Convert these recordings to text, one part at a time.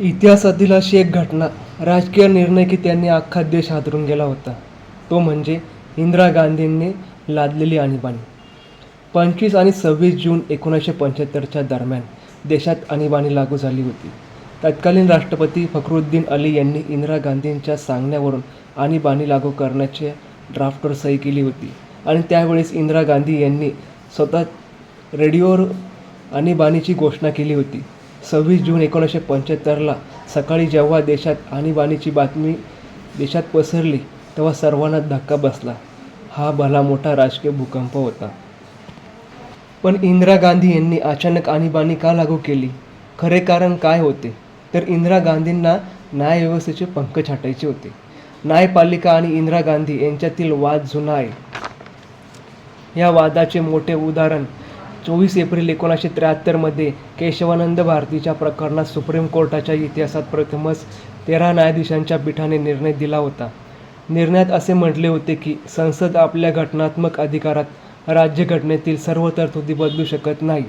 इतिहासातील अशी एक घटना राजकीय निर्णय की त्यांनी अख्खा देश हादरून गेला होता. तो म्हणजे इंदिरा गांधींनी लादलेली आणीबाणी. पंचवीस आणि सव्वीस जून एकोणीसशे पंच्याहत्तरच्या दरम्यान देशात आणीबाणी लागू झाली होती. तत्कालीन राष्ट्रपती फखरुद्दीन अली यांनी इंदिरा गांधींच्या सांगण्यावरून आणीबाणी लागू करण्याचे ड्राफ्टवर सही केली होती आणि त्यावेळेस इंदिरा गांधी यांनी स्वतः रेडिओवर आणीबाणीची घोषणा केली होती. सव्वीस जून एकोणीसशे पंच्याहत्तरला सकाळी जेव्हा देशात आणीबाणीची बातमी देशात पसरली तेव्हा सर्वांना धक्का बसला. हा भला मोठा राजकीय भूकंप होता. पण इंदिरा गांधी यांनी अचानक आणीबाणी का लागू केली? खरे कारण काय होते? तर इंदिरा गांधींना न्यायव्यवस्थेचे पंख छाटायचे होते. न्यायपालिका आणि इंदिरा गांधी यांच्यातील वाद जुना आहे. या वादाचे मोठे उदाहरण चोवीस एप्रिल एकोणीसशे त्र्याहत्तरमध्ये केशवानंद भारतीच्या प्रकरणात सुप्रीम कोर्टाच्या इतिहासात प्रथमच तेरा न्यायाधीशांच्या पीठाने निर्णय दिला होता. निर्णयात असे म्हटले होते की संसद आपल्या घटनात्मक अधिकारात राज्यघटनेतील सर्व तरतुदी बदलू शकत नाही.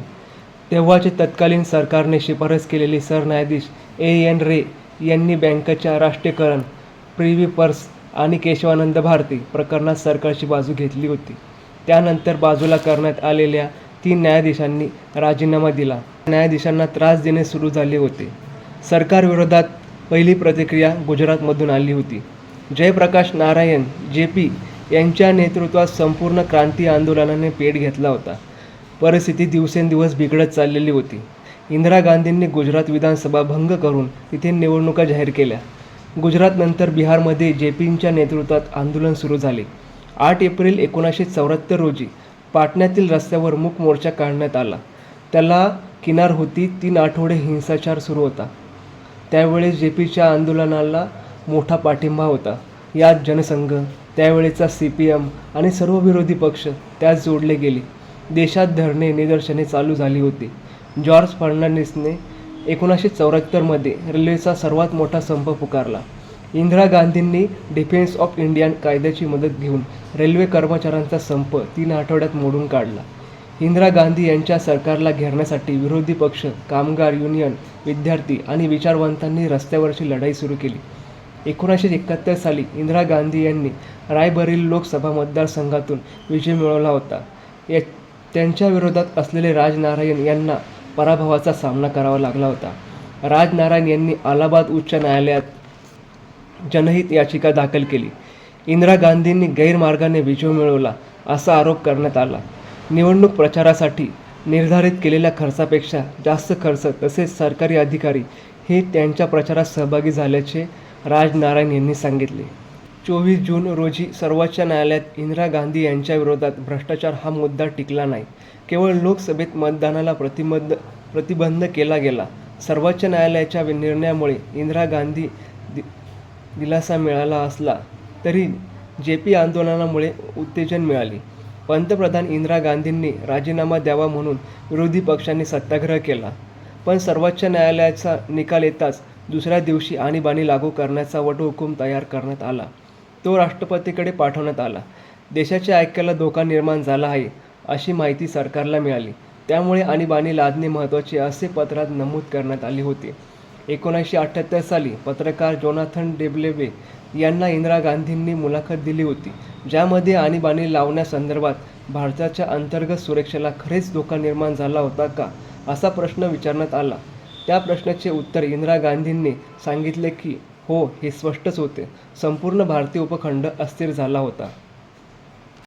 तेव्हाचे तत्कालीन सरकारने शिफारस केलेली सरन्यायाधीश ए एन रे यांनी बँकेच्या राष्ट्रीयकरण प्रिव्ही पर्स आणि केशवानंद भारती प्रकरणात सरकारची बाजू घेतली होती. त्यानंतर बाजूला करण्यात आलेल्या तीन न्यायाधीशांनी राजीनामा दिला. न्यायाधीशांना त्रास देणे सुरू झाले होते. सरकारविरोधात पहिली प्रतिक्रिया गुजरातमधून आली होती. जयप्रकाश नारायण जे पी यांच्या नेतृत्वात संपूर्ण क्रांती आंदोलनाने पेट घेतला होता. परिस्थिती दिवसेंदिवस बिघडत चाललेली होती. इंदिरा गांधींनी गुजरात विधानसभा भंग करून तिथे निवडणुका जाहीर केल्या. गुजरातनंतर बिहारमध्ये जे पींच्या नेतृत्वात आंदोलन सुरू झाले. आठ एप्रिल एकोणीसशे चौऱ्याहत्तर रोजी पाटण्यातील रस्त्यावर मूक मोर्चा काढण्यात आला. त्याला किनार होती तीन आठवडे हिंसाचार सुरू होता. त्यावेळेस जे पीच्या आंदोलनाला मोठा पाठिंबा होता. यात जनसंघ त्यावेळेचा सी पी एम आणि सर्व विरोधी पक्ष त्यात जोडले गेले. देशात धरणे निदर्शने चालू झाली होती. जॉर्ज फर्नांडिसने एकोणीसशे चौऱ्याहत्तरमध्ये रेल्वेचा सर्वात मोठा संप पुकारला. इंदिरा गांधींनी डिफेन्स ऑफ इंडियन कायद्याची मदत घेऊन रेल्वे कर्मचाऱ्यांचा संप तीन आठवड्यात मोडून काढला. इंदिरा गांधी यांच्या सरकारला घेरण्यासाठी विरोधी पक्ष कामगार युनियन विद्यार्थी आणि विचारवंतांनी रस्त्यावरची लढाई सुरू केली. एकोणीसशे एकाहत्तर साली इंदिरा गांधी यांनी रायबरेली लोकसभा मतदारसंघातून विजय मिळवला होता. या त्यांच्या विरोधात असलेले राजनारायण यांना पराभवाचा सामना करावा लागला होता. राजनारायण यांनी अलाहाबाद उच्च न्यायालयात जनहित याचिका दाखल केली. इंदिरा गांधींनी गैरमार्गाने विजय मिळवला असा आरोप करण्यात आला. निवडणूक प्रचारासाठी निर्धारित केलेल्या खर्चापेक्षा जास्त खर्च तसेच सरकारी अधिकारी हे त्यांच्या प्रचारात सहभागी झाल्याचे राजनारायण यांनी सांगितले. चोवीस जून रोजी सर्वोच्च न्यायालयात इंदिरा गांधी यांच्याविरोधात भ्रष्टाचार हा मुद्दा टिकला नाही. केवळ लोकसभेत मतदानाला प्रतिबंध प्रतिबंध केला गेला. सर्वोच्च न्यायालयाच्या निर्णयामुळे इंदिरा गांधी दिलासा मिळाला असला तरी जे पी आंदोलनामुळे उत्तेजन मिळाली. पंतप्रधान इंदिरा गांधींनी राजीनामा द्यावा म्हणून विरोधी पक्षांनी सत्याग्रह केला. पण सर्वोच्च न्यायालयाचा निकाल येताच दुसऱ्या दिवशी आणीबाणी लागू करण्याचा वटहुकूम तयार करण्यात आला. तो राष्ट्रपतीकडे पाठवण्यात आला. देशाच्या ऐक्याला धोका निर्माण झाला आहे अशी माहिती सरकारला मिळाली. त्यामुळे आणीबाणी लादणे महत्त्वाचे असे पत्रात नमूद करण्यात आले होते. एकोणीसशे अठ्ठ्याहत्तर साली पत्रकार जोनाथन डेबलेवे यांना इंदिरा गांधींनी मुलाखत दिली होती ज्यामध्ये आणीबाणी लावण्यासंदर्भात भारताच्या अंतर्गत सुरक्षेला खरेच धोका निर्माण झाला होता का असा प्रश्न विचारण्यात आला. त्या प्रश्नाचे उत्तर इंदिरा गांधींनी सांगितले की हो हे स्पष्टच होते. संपूर्ण भारतीय उपखंड अस्थिर झाला होता.